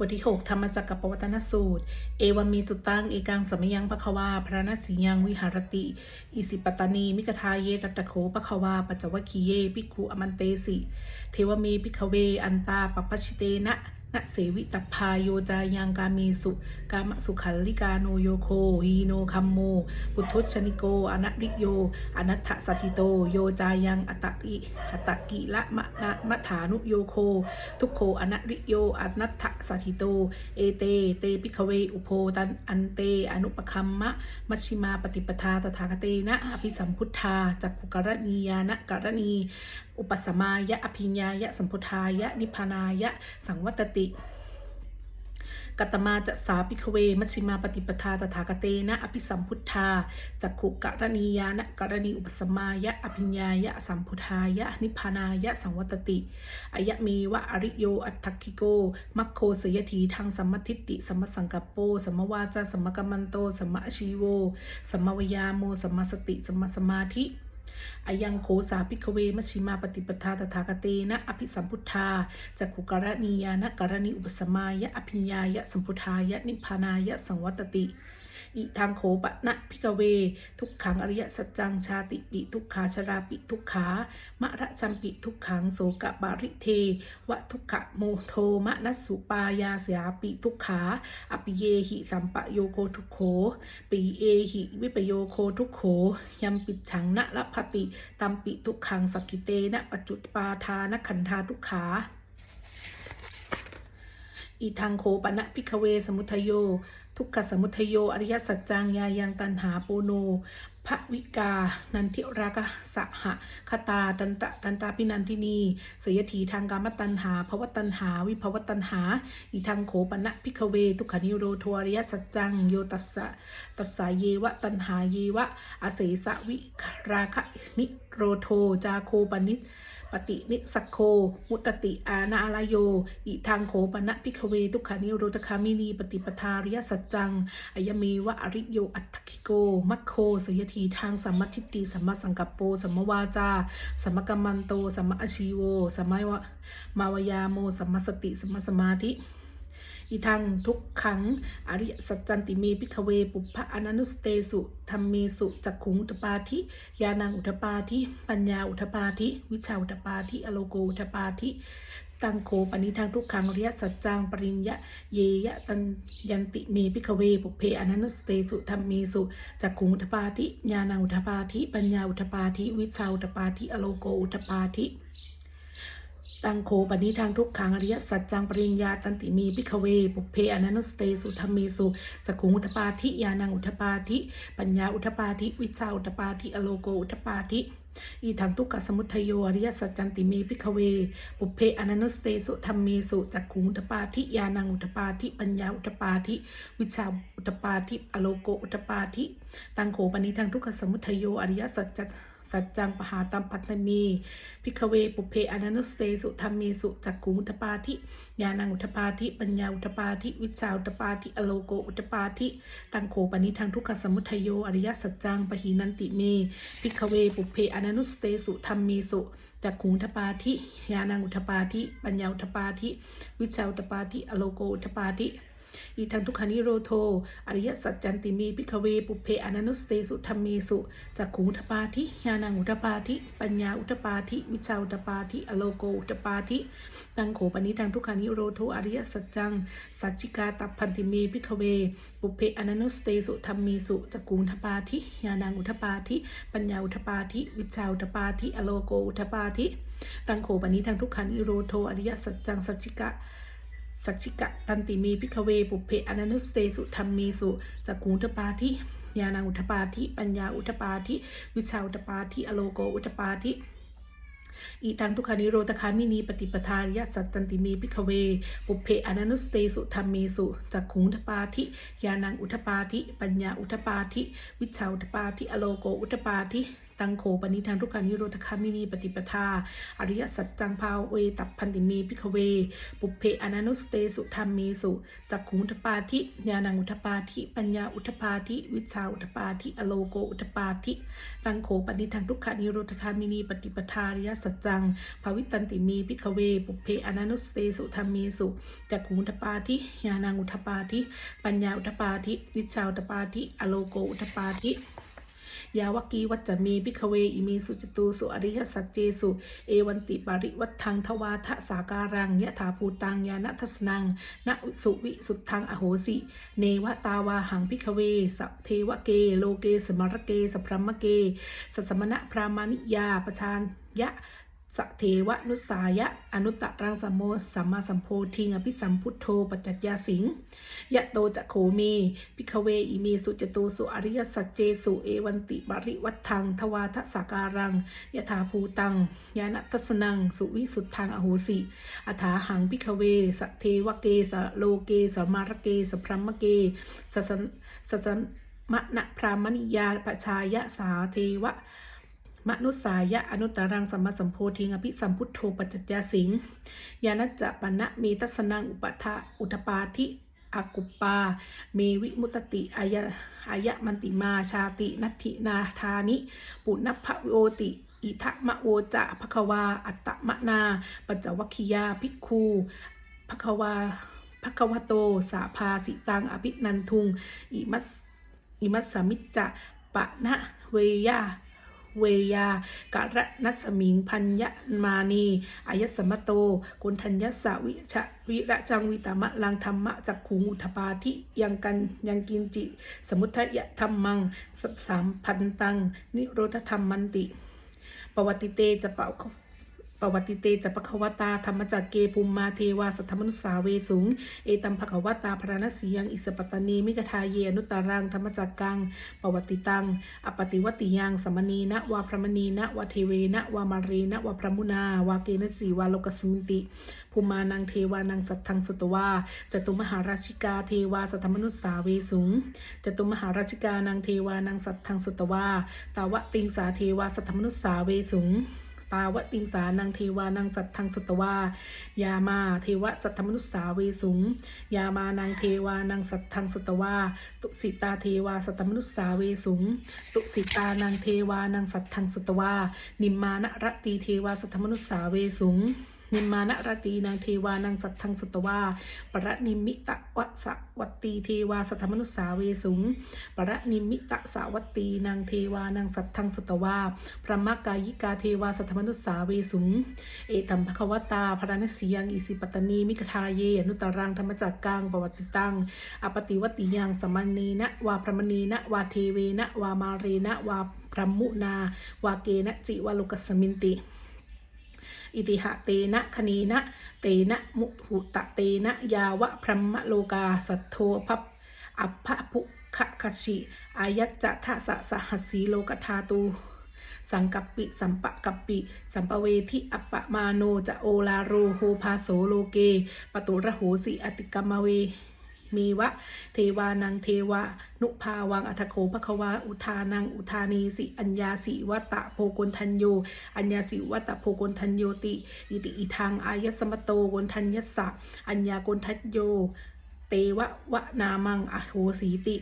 บทที่ 6 ธรรมจักรกับปวัตนสูตร เอวามีสุตัง เอกังสมยังปะควา พระนสียังวิหารติ อิสิปตานี มิกทาเยรัตตโขปะควา ปัจจวัคคีเย พิกขุอมันเตสิ เทวเมพิกเว อันตาปปปชิเตนะ นะเสวิตพาโยจายังกามีสุ กามสุขัลลิกาโนโยโคฮีโนคัมโมพุทธชนิโก อนัริโย อนัตถสัทิโต โยจายังอตติหตกิละมะนะมัฐานุโยโค ทุกโคอนัริโย อนัตถสัทิโต เอเต เตปิคเว อุโพตัน อันเต อนุปคัมมะ มัชชิมาปฏิปทาตถาคเตนะ อภิสัมพุทธาจักขุกรณียานะกรณี อุปสมายะอภิญญายะสัมพุทายะนิพพานายะสังวัตติกัตมาจะสาปิคเว มัชฌิมาปฏิปทาตถาคเตนะ อภิสัมพุทธาจักขุกรณียานะกรณีอุปสมายะ อภิญญายะ สัมพุทธายะ นิพพานายะ สังวัตติอายะเมวะอริโย อัตถคิโก มัคโคสยถีทางสัมมทิฏฐิสัมมสังกัปโปสัมมวาจาสัมมกัมมันโตสัมมาชีโวสัมมวยาโมสัมมสติสัมมสมาธิ อายังโคสาพิกเวมชชิมาปฏิปทาตถาคเตนะอภิสัมพุทธาจักขุกรณียานะกรณีอุปสมายะอภิญญายะสัมพุทธายะนิพพานายะสังวัตติ อิทางโขปะนะพิกเว ทุกขังอริยสัจจังชาติปิทุกขาชราปิทุกขามะระจัมปิทุกขังโสกะบาริเทวะทุกขะโมโทมะนัสสุปายาเสียปิทุกขาอปิเยหิสัมปะโยโคทุกโขปีเอหิวิปโยโคทุกโขยัมปิดฉังนะละพติตัมปิทุกขังสกิเตนะปจจุปาทานขันธาทุกขา อีทางโคปนะพิกเวสมุทโย ทุกขสมุทโย อริยสัจจังยายังตันหาโปโนภวิกา นันทิรากสหะคตาตันตะตันตาพินันทินีเสยถีทางกามตันหาภวตันหา วิภวตันหา อีทางโขปนะพิกเว ทุกขานิโรโทอริยสัจจัง โยตัสสะตัสสาเยวะตันหาเยวะอาเสสะวิราคะนิโรโทจาโคปนิ ปฏินิสักโค มุตติอานาลโย อิทางโขปนะพิกเวทุกขานิโรธคามินีปฏิปทาริยสัจจังอายเมวะอริโยอัตถคิโก มัคโคสยทีทางสัมมทิฏฐิสัมมาสังกัปโปสัมมวาจาสัมมกัมมันโตสัมมอาชีโวสัมมาวะมาวายาโมสัมมสติสัมมสมาธิ อีทังทุกขัง อริยสัจจันติเมพิกเว ปุพพะอนันุสเตสุธรรมเมสุจักขุงอุทปาธิยานังอุทปาธิปัญญาอุทปาธิวิชาอุทปาธิอโลโกอุทปาธิตังโคปณิทังทุกขังอริยสัจจังปริญญะเยยะตันยันติเมพิกเวปุเพอนันุสเตสุธรรมเมสุจักขุงอุทปาธิญาณังอุทปาธิปัญญาอุทปาธิวิชาอุทปาธิอโลโกอุทปาธิ ตังโคปณิทางทุกขังอริยสัจจังปริญญาตันติมีพิกเวปุเพอนันุสเตสุธรรมเมสุจักขุงอุทปาธิยานังอุทปาธิ ปัญญาอุทปาธิ วิชาอุทปาธิ อโลโกอุทปาธิอีทางทุกขสมุทัยโยอริยสัจจันติเมพิกเว ปุเพอนันุสเตสุธรรมเมสุจักขุงอุทปาธิยานังอุทปาธิ ปัญญาอุทปาธิ วิชาอุทปาธิ อโลโกอุทปาธิ ตังโขปณิทางทุกขสมุทัยโยอริยสัจจ สัจจังปหาตัมปัตตมี พิกเวปุเพอนันุสเตสุธรรมเมสุจักขุงอุทปาธิญาณังอุทปาธิปัญญาอุทปาธิวิชาอุทปาธิอโลโกอุทปาธิตังโขปนิทังทุกขสมุทัยโยอริยสัจจังปหีนันติเมพิกเวปุเพอนันุสเตสุธรรมเมสุจักขุงอุทปาธิญาณังอุทปาธิปัญญาอุทปาธิวิชาอุทปาธิอโลโกอุทปาธิ อีทังทุกขานิโรโท อริยสัจจันติเมพิกเว ปุเพอนันุสเตสุธรรมเมสุจักขุงอุทปาธิญาณังอุทปาธิปัญญาอุทปาธิวิชาอุทปาธิอโลโกอุทปาธิตังโขปนิทังทุกขานิโรโท อริยสัจจัง สัจจิกาตัพพันติเมพิกเว ปุเพอนันุสเตสุธรรมเมสุจักขุงอุทปาธิญาณังอุทปาธิปัญญาอุทปาธิวิชาอุทปาธิอโลโกอุทปาธิตังโขปนิทังทุกขานิโรโท อริยสัจจัง สัจจิกา สัจจิกะตันติมีพิกเว ปุเพอนันุสเตสุธรรมเมสุจักขุงอุทปาธิญาณังอุทปาธิปัญญาอุทปาธิวิชาอุทปาธิอโลโกอุทปาธิอีตังทุกขานิโรธคามินีปฏิปทาริยสัจจันติมีพิกเวปุเพอนันุสเตสุธรรมเมสุจักขุงอุทปาธิญาณังอุทปาธิปัญญาอุทปาธิวิชาอุทปาธิอโลโกอุทปาธิ ตังโขปณิทานทุกขานิโรธคามินีปฏิปทา อริยสัจจังภาวเวตัพพันติเมพิกเว ปุเพอนันุสเตสุธรรมเมสุจักขุอุทปาธิญาณังอุทปาธิปัญญาอุทปาธิวิชาอุทปาธิอโลโกอุทปาธิตังโขปณิทานทุกขานิโรธคามินีปฏิปทาอริยสัจจังภาวิตันติเมพิกเว ปุเพอนันุสเตสุธรรมเมสุจักขุอุทปาธิญาณังอุทปาธิปัญญาอุทปาธิวิชาอุทปาธิอโลโกอุทปาธิ ยาวกีวัจจะมีพิกเวอิมีสุจตูสุอริยสัจเจสุ เอวันติปาริวัตทังทวาทะสาการังยะถาภูตังยานัทสนังนสุวิสุทธังอโหสิ เนวตาวาหังพิกเวสพเทวเก โลเกสมรเกสพรมเก สัสมณะพรามานิยาปชานยะ สเทวนุสายะ อนุตตรังสัมโมสัมมาสัมโพธิงอภิสัมพุทโธปัจจัจยาสิงยะโตจะโขเมพิกเวอิเมสุจโตสุอริยสัจเจสุเอวันติบริวัตทังทวาทสาการังยะถาภูตังยานัทสนัง สุวิสุทธังอโหสิอัฐาหังพิกเวสเทวเกสโลเกสมารเกสพรหมเกสสนสสนมะนะพรามณิยาปชายะสาเทวะ มนุสายะอนุตตรังสัมมาสัมโพธิงอภิสัมพุทโธปัจจยสิงยานัจจะปณะเมตัสนังอุปทะอุทปาธิอากุปปา เมวิมุตติอายะอายะมันติมาชาตินัตถินาธานิ ปุณพะโวติอิทะมะโวจะภควา อัตตมะนา ปัจจวัคคียาภิกคูภควาภควโต สาภาสิตัง อภินันทุง อิมัส อิมัสสมิจจะปะนะเวยา เวยากะระนัสมิงพัญญมานีอายสมโตกุณทัญญสาวิชะวิระจังวิตามะลังธรรมะจักขุงอุทปาทิยังกันยังกินจิ สมุทัยธรรมังสัสามพันตัง นิโรธธรรมมันติ ปวัติเตจะเป่า ปวัติเตจะปะควตาธรรมจักเกภูมิมาเทวาสัทธมนุสสาเวสุง เอตัมภควตาพระนสียังอิสปตตนีมิกทาเยอนุตารังธรรมจักกัง ปวัติตัง อปฏิวติยังสมณีนะวาพระมณีนะวาเทเวนะวามารีนะวาพระมุนาวาเกนจีวาโลกสุนติภูมานังเทวานังสัทธังสุตวาจตุมหาราชิกาเทวาสัทธมนุสสาเวสุงจตุมหาราชิกานังเทวานังสัทธังสุตวาตาวะติงสาเทวาสัทธมนุสสาเวสุง ตาวติงสานังเทวานังสัตทังสุตวายามาเทวสัทธมนุสสาเวสุง ยามานังเทวานังสัตทังสุตวาตุสิตาเทวาสัตธมนุสสาเวสุง ตุสิตานังเทวานังสัตทังสุตวานิมมานรตีเทวาสัทธมนุสสาเวสุง นิมมานรตีนางเทวานังสัทธังสุตวา ปรนิมิตะวะสวัตตีเทวาสัทธมนุสสาเวสุง ปรนิมิตะสาวัตตีนางเทวานังสัทธังสุตวา พระมกายิกาเทวาสัทธมนุสสาเวสุง เอตัมภควตาพระนสียังอิสิปตนีมิกทาเยอนุตรังธรรมจักกังปวัติตัง อปติวติยังสมณีนะวาพระมณีนะวาเทเวนะวามาเรนะวาพรหมุนาวาเกนะจิวาโลกสมินติ อิติหะเตนะคณีนะ เตนะมุหุตะเตนะ ยาวะพรหมโลกาสัทโทพัพอัพพะภุคะคชิอายัจจะทะสะสหัสสีโลกธาตูสังกัปปิสัมปะกัปปิสัมปเวทิอัปปะมาโนจะโอลาโรโฮพาโสโลเก ปตุระโหสิอติกรรมเว มีวะ เทวานังเทวานุภาวังอัทโขภควา อุทานัง อุทานีสิ อัญญาสิวัตตะโพกนทัญโย อัญญาสิวัตตะโพกนทัญโยติ อิติอิทางอายสมโตกนทัญญสสะ อัญญากนทัญโย เตวะวะนามังอโหสีติ